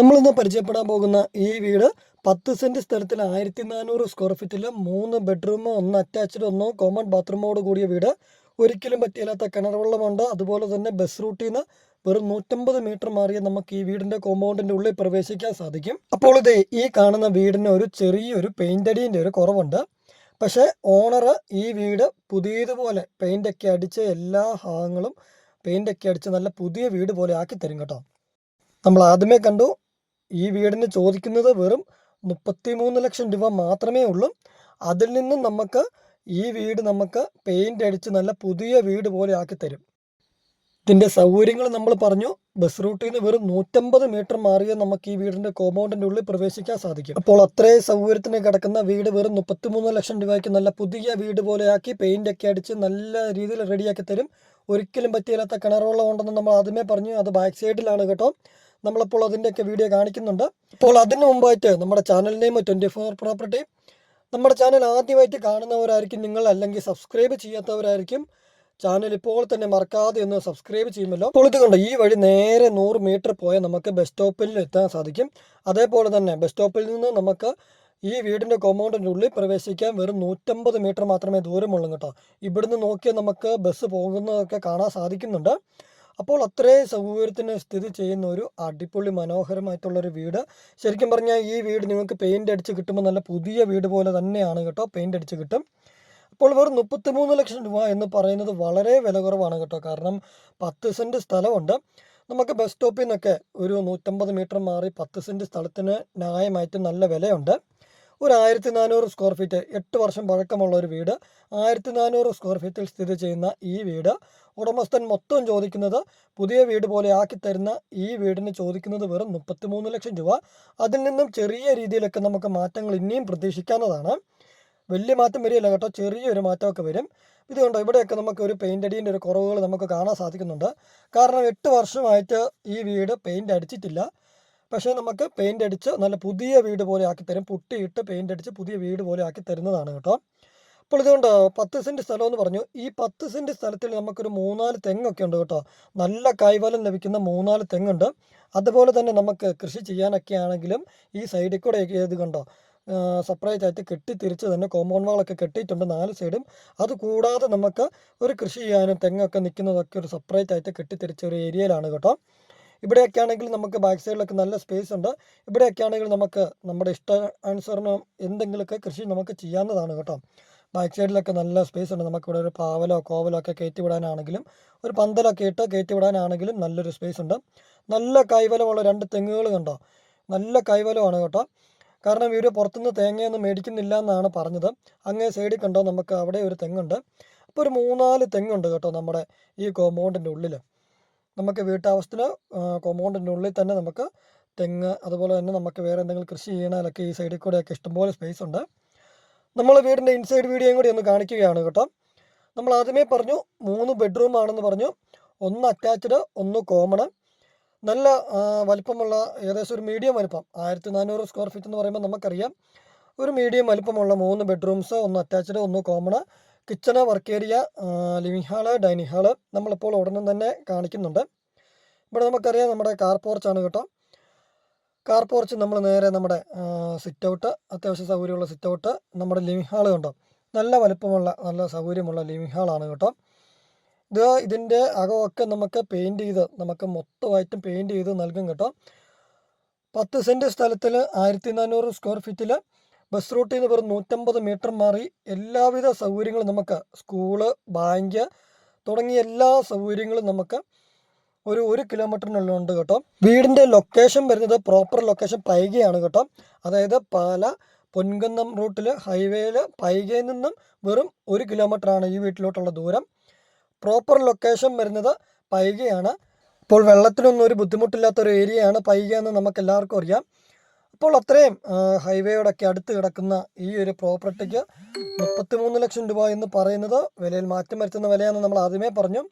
നമ്മളിന്ന് പരിചയപ്പെടാൻ പോകുന്ന ഈ വീട് പത്ത് സെന്റ് സ്ഥലത്തിൽ ആയിരത്തി നാനൂറ് സ്ക്വയർ ഫീറ്റിൽ മൂന്ന് ബെഡ്റൂമോ ഒന്ന് അറ്റാച്ച്ഡ് ഒന്നോ കോമൺ ബാത്റൂമോട് കൂടിയ വീട്. ഒരിക്കലും പറ്റിയില്ലാത്ത കിണർ വെള്ളമുണ്ട്. അതുപോലെ തന്നെ ബസ് റൂട്ടിൽ നിന്ന് വെറും നൂറ്റമ്പത് മീറ്റർ മാറിയ നമുക്ക് ഈ വീടിന്റെ കോമ്പൗണ്ടിന്റെ ഉള്ളിൽ പ്രവേശിക്കാൻ സാധിക്കും. അപ്പോൾ ഇത് ഈ കാണുന്ന വീടിന് ഒരു ചെറിയൊരു അടിയുടെ ഒരു കുറവുണ്ട്. പക്ഷേ ഓണർ ഈ വീട് പുതിയതുപോലെ പെയിന്റ് ഒക്കെ അടിച്ച് എല്ലാ ഭാഗങ്ങളും പെയിന്റ് ഒക്കെ അടിച്ച് നല്ല പുതിയ വീട് പോലെ ആക്കി തരും കേട്ടോ. നമ്മൾ ആദ്യമേ കണ്ടു ഈ വീടിന് ചോദിക്കുന്നത് വെറും മുപ്പത്തിമൂന്ന് ലക്ഷം രൂപ മാത്രമേ ഉള്ളൂ. അതിൽ നിന്നും നമുക്ക് ഈ വീട് നമുക്ക് പെയിന്റ് അടിച്ച് നല്ല പുതിയ വീട് പോലെ ആക്കി തരും. ഇതിന്റെ സൗകര്യങ്ങൾ നമ്മൾ പറഞ്ഞു. ബസ് റൂട്ടിൽ നിന്ന് വെറും നൂറ്റമ്പത് മീറ്റർ മാറിയേ നമുക്ക് ഈ വീടിന്റെ കോമ്പൗണ്ടിന്റെ ഉള്ളിൽ പ്രവേശിക്കാൻ സാധിക്കും. അപ്പോൾ അത്രയും സൗകര്യത്തിന് കിടക്കുന്ന വീട് വെറും മുപ്പത്തിമൂന്ന് ലക്ഷം രൂപയ്ക്ക് നല്ല പുതിയ വീട് പോലെയാക്കി പെയിന്റ് ഒക്കെ അടിച്ച് നല്ല രീതിയിൽ റെഡിയാക്കി തരും. ഒരിക്കലും പറ്റിയില്ലാത്ത കിണറുവെള്ളം ഉണ്ടെന്ന് നമ്മൾ ആദ്യമേ പറഞ്ഞു. അത് ബാക്ക് സൈഡിലാണ് കേട്ടോ. നമ്മളപ്പോൾ അതിന്റെയൊക്കെ വീഡിയോ കാണിക്കുന്നുണ്ട്. അപ്പോൾ അതിന് മുമ്പായിട്ട് നമ്മുടെ channel name twenty four property നമ്മുടെ ചാനൽ ആദ്യമായിട്ട് കാണുന്നവരായിരിക്കും നിങ്ങൾ അല്ലെങ്കിൽ സബ്സ്ക്രൈബ് ചെയ്യാത്തവരായിരിക്കും. ചാനൽ ഇപ്പോൾ തന്നെ മറക്കാതെ ഒന്ന് സബ്സ്ക്രൈബ് ചെയ്യുമല്ലോ. അപ്പോൾ ഈ വഴി നേരെ നൂറ് മീറ്റർ പോയാൽ നമുക്ക് ബസ് സ്റ്റോപ്പിൽ എത്താൻ സാധിക്കും. അതേപോലെ തന്നെ ബസ് സ്റ്റോപ്പിൽ നിന്ന് നമുക്ക് ഈ വീടിന്റെ കോമ്പൗണ്ടിന്റെ ഉള്ളിൽ പ്രവേശിക്കാൻ വെറും നൂറ്റമ്പത് മീറ്റർ മാത്രമേ ദൂരമുള്ളൂ കേട്ടോ. ഇവിടുന്ന് നോക്കിയാൽ നമുക്ക് ബസ് പോകുന്നതൊക്കെ കാണാൻ സാധിക്കുന്നുണ്ട്. അപ്പോൾ അത്രയും സൗകര്യത്തിന് സ്ഥിതി ചെയ്യുന്ന ഒരു അടിപൊളി മനോഹരമായിട്ടുള്ള ഒരു വീട്. ശരിക്കും പറഞ്ഞാൽ ഈ വീട് നിങ്ങൾക്ക് പെയിന്റ് അടിച്ച് കിട്ടുമ്പോൾ നല്ല പുതിയ വീട് പോലെ തന്നെയാണ് കേട്ടോ പെയിന്റ് അടിച്ച് കിട്ടും. അപ്പോൾ വെറും മുപ്പത്തിമൂന്ന് ലക്ഷം രൂപ എന്ന് പറയുന്നത് വളരെ വില കുറവാണ് കേട്ടോ കാരണം പത്ത് സെന്റ് സ്ഥലമുണ്ട്. നമുക്ക് ബസ് സ്റ്റോപ്പിൽ നിന്നൊക്കെ ഒരു നൂറ്റമ്പത് മീറ്റർ മാറി പത്ത് സെന്റ് സ്ഥലത്തിന് ന്യായമായിട്ട് നല്ല വിലയുണ്ട്. ഒരു ആയിരത്തി നാനൂറ് സ്ക്വയർ ഫീറ്റ് എട്ട് വർഷം പഴക്കമുള്ള ഒരു വീട്. ആയിരത്തി നാനൂറ് സ്ക്വയർ ഫീറ്റിൽ സ്ഥിതി ചെയ്യുന്ന ഈ വീട് ഉടമസ്ഥൻ മൊത്തം ചോദിക്കുന്നത് പുതിയ വീട് പോലെ ആക്കി തരുന്ന ഈ വീടിന് ചോദിക്കുന്നത് വെറും മുപ്പത്തിമൂന്ന് ലക്ഷം രൂപ. അതിൽ നിന്നും ചെറിയ രീതിയിലൊക്കെ നമുക്ക് മാറ്റങ്ങൾ ഇനിയും പ്രതീക്ഷിക്കാവുന്നതാണ്. വലിയ മാറ്റം വരികയില്ല കേട്ടോ ചെറിയൊരു മാറ്റമൊക്കെ വരും. ഇതുകൊണ്ട് ഇവിടെയൊക്കെ നമുക്ക് ഒരു പെയിന്റ് അടീന്റെ ഒരു കുറവുകൾ നമുക്ക് കാണാൻ സാധിക്കുന്നുണ്ട്. കാരണം എട്ട് വർഷമായിട്ട് ഈ വീട് പെയിന്റ് അടിച്ചിട്ടില്ല. പക്ഷേ നമുക്ക് പെയിന്റ് അടിച്ച് നല്ല പുതിയ വീട് പോലെ ആക്കി തരും. പുട്ടിയിട്ട് പെയിന്റ് അടിച്ച് പുതിയ വീട് പോലെ ആക്കി തരുന്നതാണ് കേട്ടോ. അപ്പോൾ ഇതുകൊണ്ട് പത്ത് സെന്റ് സ്ഥലം എന്ന് പറഞ്ഞു. ഈ പത്ത് സെന്റ് സ്ഥലത്തിൽ നമുക്കൊരു മൂന്നാൽ തെങ്ങൊക്കെ ഉണ്ട് കേട്ടോ. നല്ല കൈവലം ലഭിക്കുന്ന മൂന്നാൽ തെങ്ങുണ്ട്. അതുപോലെ തന്നെ നമുക്ക് കൃഷി ചെയ്യാനൊക്കെ ആണെങ്കിലും ഈ സൈഡിൽ കൂടെ ഇത് കണ്ടോ സെപ്പറേറ്റ് ആയിട്ട് കെട്ടി കെട്ടിത്തിരിച്ച് തന്നെ കോമ്പൗണ്ട് വാളൊക്കെ കെട്ടിയിട്ടുണ്ട് നാല് സൈഡും അത് കൂടാതെ നമുക്ക് ഒരു കൃഷി ചെയ്യാനും തെങ്ങൊക്കെ നിൽക്കുന്നതൊക്കെ ഒരു സെപ്പറേറ്റ് ആയിട്ട് കെട്ടി കെട്ടിത്തിരിച്ച ഒരു ഏരിയയിലാണ് കേട്ടോ. ഇവിടെയൊക്കെ ആണെങ്കിൽ നമുക്ക് ബാക്ക് സൈഡിലൊക്കെ നല്ല സ്പേസ് ഉണ്ട്. ഇവിടെയൊക്കെ ആണെങ്കിൽ നമുക്ക് നമ്മുടെ ഇഷ്ട അനുസരണം എന്തെങ്കിലുമൊക്കെ കൃഷി നമുക്ക് ചെയ്യാവുന്നതാണ് കേട്ടോ. ബാക്ക് സൈഡിലൊക്കെ നല്ല സ്പേസ് ഉണ്ട്. നമുക്കിവിടെ ഒരു പാവലോ കോവലോ ഒക്കെ കയറ്റി വിടാനാണെങ്കിലും ഒരു പന്തലൊക്കെ ഇട്ട് കയറ്റി വിടാനാണെങ്കിലും നല്ലൊരു സ്പേസ് ഉണ്ട്. നല്ല കൈവലമുള്ള രണ്ട് തെങ്ങുകൾ കണ്ടോ? നല്ല കൈവലമാണ് കേട്ടോ. കാരണം ഇവർ പുറത്തുനിന്ന് തേങ്ങയൊന്നും മേടിക്കുന്നില്ല എന്നാണ് പറഞ്ഞത്. അങ്ങേ സൈഡിൽ കണ്ടോ? നമുക്ക് അവിടെ ഒരു തെങ്ങുണ്ട്. അപ്പോൾ ഒരു മൂന്നാൽ തെങ്ങുണ്ട് കേട്ടോ നമ്മുടെ ഈ കോമ്പൗണ്ടിന്റെ ഉള്ളിൽ നമുക്ക് വീട്ടാവശ്യത്തിന് കോമ്പൗണ്ടിന്റെ ഉള്ളിൽ തന്നെ നമുക്ക് തെങ്ങ് അതുപോലെ തന്നെ നമുക്ക് വേറെ എന്തെങ്കിലും കൃഷി ചെയ്യണാലൊക്കെ ഈ സൈഡിൽ കൂടെയൊക്കെ ഇഷ്ടംപോലെ സ്പേസ് ഉണ്ട്. നമ്മൾ വീടിന്റെ ഇൻസൈഡ് വീഡിയോയും കൂടി ഒന്ന് കാണിക്കുകയാണ് കേട്ടോ. നമ്മൾ ആദ്യമേ പറഞ്ഞു മൂന്ന് ബെഡ്റൂം ആണെന്ന് പറഞ്ഞു. ഒന്ന് അറ്റാച്ച്ഡ് ഒന്ന് കോമണ് നല്ല വലിപ്പമുള്ള ഏകദേശം ഒരു മീഡിയം വലിപ്പം. ആയിരത്തി നാനൂറ് സ്ക്വയർ ഫീറ്റ് എന്ന് പറയുമ്പോൾ നമുക്കറിയാം. ഒരു മീഡിയം വലിപ്പമുള്ള മൂന്ന് ബെഡ്റൂംസ് ഒന്ന് അറ്റാച്ച്ഡ് ഒന്ന് common kitchen work area living hall dining hall നമ്മളിപ്പോൾ ഉടനെ തന്നെ കാണിക്കുന്നുണ്ട്. ഇവിടെ നമുക്കറിയാം നമ്മുടെ കാർ പോർച്ചാണ് കേട്ടോ. കാർ പോർച്ച് നമ്മൾ നേരെ നമ്മുടെ സിറ്റ് ഔട്ട് അത്യാവശ്യം സൗകര്യമുള്ള സിറ്റ് ഔട്ട് നമ്മുടെ ലിവിങ് ഹാൾ കണ്ടോ? നല്ല വലുപ്പമുള്ള നല്ല സൗകര്യമുള്ള ലിവിങ് ഹാളാണ് കേട്ടോ. ഇത് ഇതിന്റെ അകമൊക്കെ നമുക്ക് പെയിന്റ് ചെയ്ത് നമുക്ക് മൊത്തമായിട്ടും പെയിന്റ് ചെയ്ത് നൽകും കേട്ടോ. പത്ത് സെന്റ് സ്ഥലത്തിൽ ആയിരത്തി നാനൂറ് സ്ക്വയർ ഫീറ്റിൽ ബസ് റൂട്ടിൽ നിന്ന് വെറും നൂറ്റമ്പത് മീറ്റർ മാറി എല്ലാവിധ സൗകര്യങ്ങളും നമുക്ക് സ്കൂൾ ബാങ്ക് തുടങ്ങിയ എല്ലാ സൗകര്യങ്ങളും നമുക്ക് ഒരു ഒരു കിലോമീറ്ററിനുള്ളിലുണ്ട് കേട്ടോ. വീടിന്റെ ലൊക്കേഷൻ വരുന്നത് പ്രോപ്പർ ലൊക്കേഷൻ പൈകയാണ് കേട്ടോ. അതായത് പാല പൊൻകുന്നം റൂട്ടിൽ ഹൈവേയിൽ പൈകയിൽ നിന്നും വെറും ഒരു കിലോമീറ്ററാണ് ഈ വീട്ടിലോട്ടുള്ള ദൂരം. പ്രോപ്പർ ലൊക്കേഷൻ വരുന്നത് പൈകയാണ്. ഇപ്പോൾ വെള്ളത്തിനൊന്നും ഒരു ബുദ്ധിമുട്ടില്ലാത്ത ഒരു ഏരിയയാണ് പൈക എന്ന് നമുക്ക് എല്ലാവർക്കും അറിയാം. അപ്പോൾ അത്രയും ഹൈവേയോടൊക്കെ അടുത്ത് കിടക്കുന്ന ഈ ഒരു പ്രോപ്പർട്ടിക്ക് മുപ്പത്തിമൂന്ന് ലക്ഷം രൂപ എന്ന് പറയുന്നത് വിലയിൽ മാറ്റം വരുത്തുന്ന വിലയാണെന്ന് നമ്മൾ ആദ്യമേ പറഞ്ഞു.